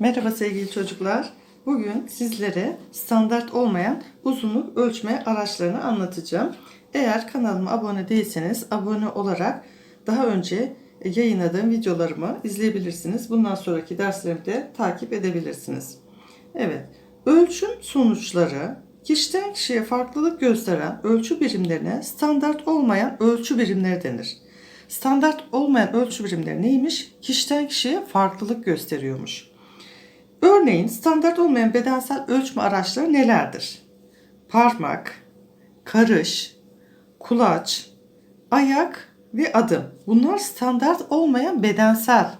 Merhaba sevgili çocuklar. Bugün sizlere standart olmayan uzunluk ölçme araçlarını anlatacağım. Eğer kanalıma abone değilseniz abone olarak daha önce yayınladığım videolarımı izleyebilirsiniz. Bundan sonraki derslerimi de takip edebilirsiniz. Evet, ölçüm sonuçları kişiden kişiye farklılık gösteren ölçü birimlerine standart olmayan ölçü birimleri denir. Standart olmayan ölçü birimleri neymiş? Kişiden kişiye farklılık gösteriyormuş. Örneğin standart olmayan bedensel ölçme araçları nelerdir? Parmak, karış, kulaç, ayak ve adım. Bunlar standart olmayan bedensel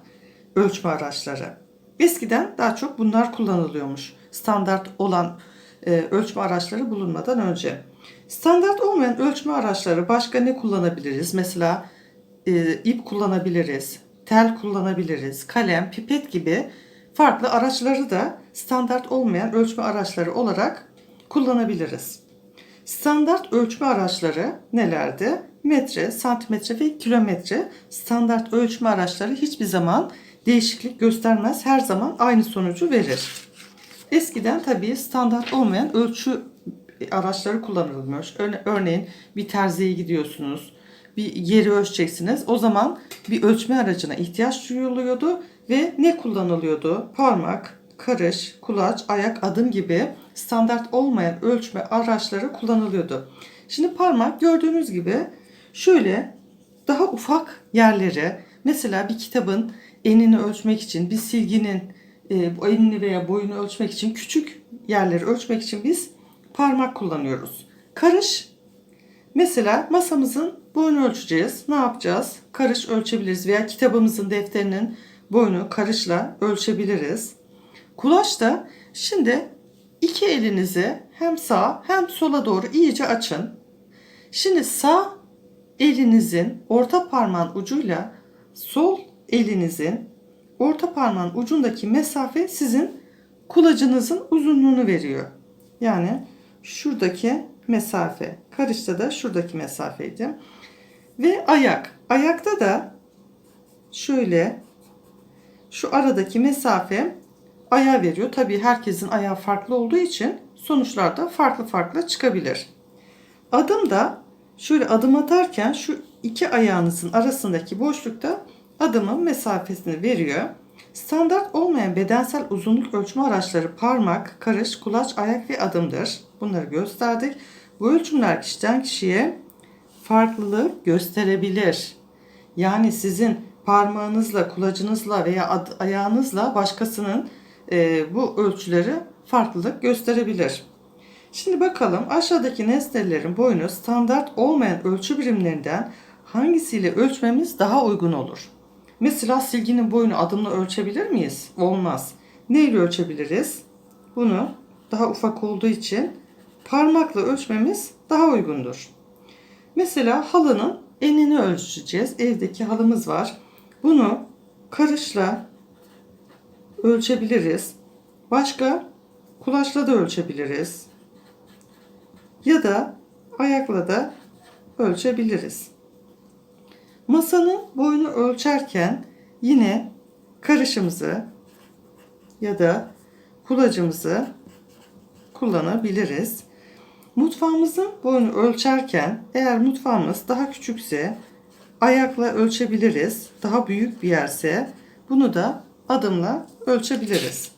ölçme araçları. Eskiden daha çok bunlar kullanılıyormuş. Standart olan e, ölçme araçları bulunmadan önce. Standart olmayan ölçme araçları başka ne kullanabiliriz? Mesela e, ip kullanabiliriz, tel kullanabiliriz, kalem, pipet gibi farklı araçları da standart olmayan ölçme araçları olarak kullanabiliriz. Standart ölçme araçları nelerdi? Metre, santimetre ve kilometre. Standart ölçme araçları hiçbir zaman değişiklik göstermez. Her zaman aynı sonucu verir. Eskiden tabii standart olmayan ölçü araçları kullanılmış. Örneğin bir terziye gidiyorsunuz. Bir yeri ölçeceksiniz. O zaman bir ölçme aracına ihtiyaç duyuluyordu ve ne kullanılıyordu? Parmak, karış, kulaç, ayak, adım gibi standart olmayan ölçme araçları kullanılıyordu. Şimdi parmak gördüğünüz gibi şöyle daha ufak yerleri mesela bir kitabın enini ölçmek için bir silginin e, enini veya boyunu ölçmek için küçük yerleri ölçmek için biz parmak kullanıyoruz. Karış mesela masamızın boyunu ölçeceğiz. Ne yapacağız? Karış ölçebiliriz veya kitabımızın defterinin boyunu karışla ölçebiliriz. Kulaç da şimdi iki elinizi hem sağ hem sola doğru iyice açın. Şimdi sağ elinizin orta parmağın ucuyla sol elinizin orta parmağın ucundaki mesafe sizin kulacınızın uzunluğunu veriyor. Yani şuradaki mesafe. Karışta da şuradaki mesafeydi. Ve ayak. Ayakta da şöyle şu aradaki mesafe ayağa veriyor. Tabii herkesin ayağı farklı olduğu için sonuçlar da farklı farklı çıkabilir. Adım da şöyle adım atarken şu iki ayağınızın arasındaki boşlukta adımın mesafesini veriyor. Standart olmayan bedensel uzunluk ölçme araçları parmak, karış, kulaç, ayak ve adımdır. Bunları gösterdik. Bu ölçümler kişiden kişiye farklılık gösterebilir. Yani sizin parmağınızla, kulacınızla veya ayağınızla başkasının e, bu ölçüleri farklılık gösterebilir. Şimdi bakalım aşağıdaki nesnelerin boyunu standart olmayan ölçü birimlerinden hangisiyle ölçmemiz daha uygun olur? Mesela silginin boyunu adımla ölçebilir miyiz? Olmaz. Neyle ölçebiliriz? Bunu daha ufak olduğu için parmakla ölçmemiz daha uygundur. Mesela halının enini ölçeceğiz. Evdeki halımız var. Bunu karışla ölçebiliriz. Başka kulaçla da ölçebiliriz. Ya da ayakla da ölçebiliriz. Masanın boyunu ölçerken yine karışımızı ya da kulacımızı kullanabiliriz. Mutfağımızın boyunu ölçerken eğer mutfağımız daha küçükse ayakla ölçebiliriz. Daha büyük bir yerse bunu da adımla ölçebiliriz.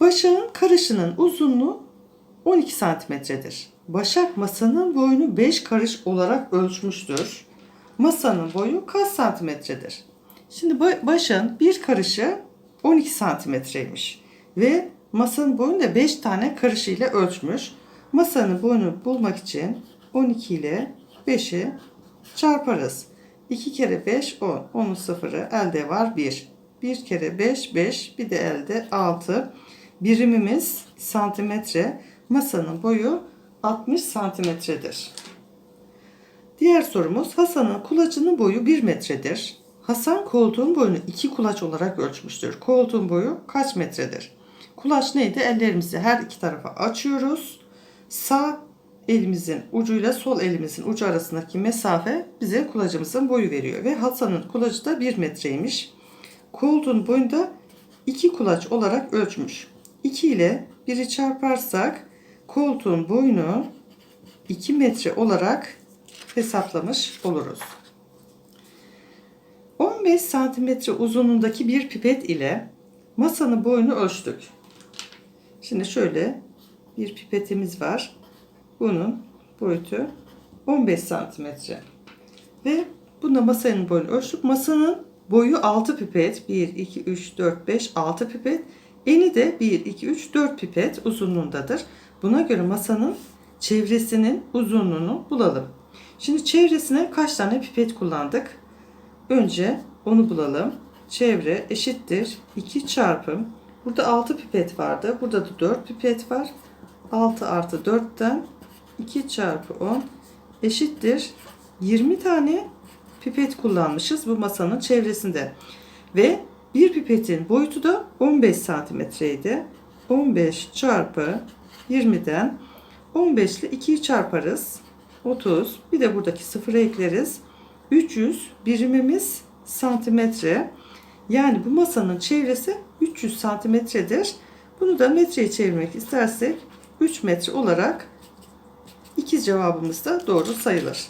Başağın karışının uzunluğu 12 santimetredir. Başak masanın boyunu 5 karış olarak ölçmüştür. Masanın boyu kaç santimetredir? Şimdi başın bir karışı 12 santimetreymiş. Ve masanın boyunu da 5 tane karışı ile ölçmüş. Masanın boyunu bulmak için 12 ile 5'i çarparız. 2 kere 5 10. 10'un sıfırı elde var 1. 1 kere 5 5 bir de elde 6. Birimimiz santimetre. Masanın boyu 60 santimetredir. Diğer sorumuz Hasan'ın kulacının boyu 1 metredir. Hasan koltuğun boyunu 2 kulaç olarak ölçmüştür. Koltuğun boyu kaç metredir? Kulaç neydi? Ellerimizi her iki tarafa açıyoruz. Sağ elimizin ucuyla sol elimizin ucu arasındaki mesafe bize kulacımızın boyu veriyor. Ve Hasan'ın kulacı da 1 metreymiş. koltuğun boyunda 2 kulaç olarak ölçmüş. 2 ile 1'i çarparsak koltuğun boyunu 2 metre olarak hesaplamış oluruz. 15 santimetre uzunluğundaki bir pipet ile masanın boyunu ölçtük. Şimdi şöyle bir pipetimiz var. Bunun boyutu 15 santimetre. Ve bunda masanın boyunu ölçtük. Masanın boyu 6 pipet. 1, 2, 3, 4, 5, 6 pipet. Eni de 1, 2, 3, 4 pipet uzunluğundadır. Buna göre masanın çevresinin uzunluğunu bulalım. Şimdi çevresine kaç tane pipet kullandık? Önce onu bulalım. Çevre eşittir 2 çarpım. Burada 6 pipet vardı. Burada da 4 pipet var. 6 artı 4'ten 2 çarpı 10 eşittir 20 tane pipet kullanmışız bu masanın çevresinde. Ve bir pipetin boyutu da 15 santimetreydi. 15 çarpı 20'den 15 ile 2'yi çarparız. 30. Bir de buradaki sıfırı ekleriz. 300 birimimiz santimetre. Yani bu masanın çevresi 300 santimetredir. Bunu da metreye çevirmek istersek 3 metre olarak ikiz cevabımız da doğru sayılır.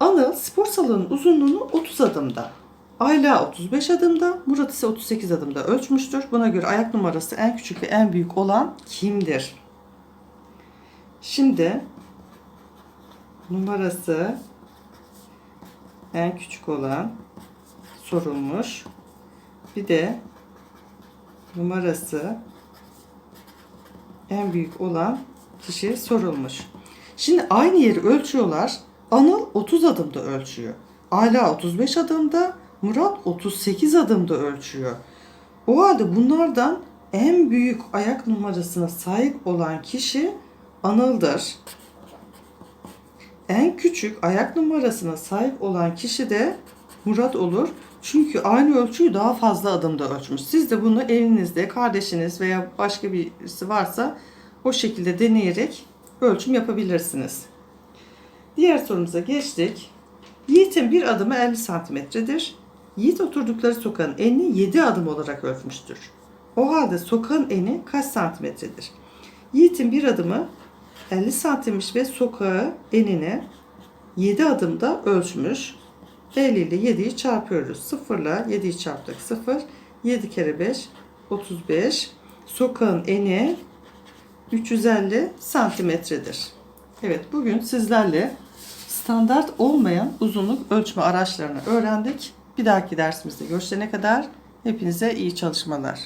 Anıl spor salonunun uzunluğunu 30 adımda. Ayla 35 adımda, Murat ise 38 adımda ölçmüştür. Buna göre ayak numarası en küçük ve en büyük olan kimdir? Şimdi numarası en küçük olan sorulmuş. Bir de numarası en büyük olan kişi sorulmuş. Şimdi aynı yeri ölçüyorlar. Anıl 30 adımda ölçüyor. Ala 35 adımda, Murat 38 adımda ölçüyor. O halde bunlardan en büyük ayak numarasına sahip olan kişi Anıl'dır. En küçük ayak numarasına sahip olan kişi de Murat olur. Çünkü aynı ölçüyü daha fazla adımda ölçmüş. Siz de bunu evinizde kardeşiniz veya başka birisi varsa o şekilde deneyerek ölçüm yapabilirsiniz. Diğer sorumuza geçtik. Yiğit'in bir adımı 50 santimetredir. Yiğit oturdukları sokağın enini 7 adım olarak ölçmüştür. O halde sokağın eni kaç santimetredir? Yiğit'in bir adımı 50 santimmiş ve sokağı enini 7 adımda ölçmüş. 50 ile 7'yi çarpıyoruz. 0 ile 7'yi çarptık. 0. 7 kere 5 35. Sokağın eni 350 santimetredir. Evet bugün sizlerle standart olmayan uzunluk ölçme araçlarını öğrendik. Bir dahaki dersimizde görüşene kadar hepinize iyi çalışmalar.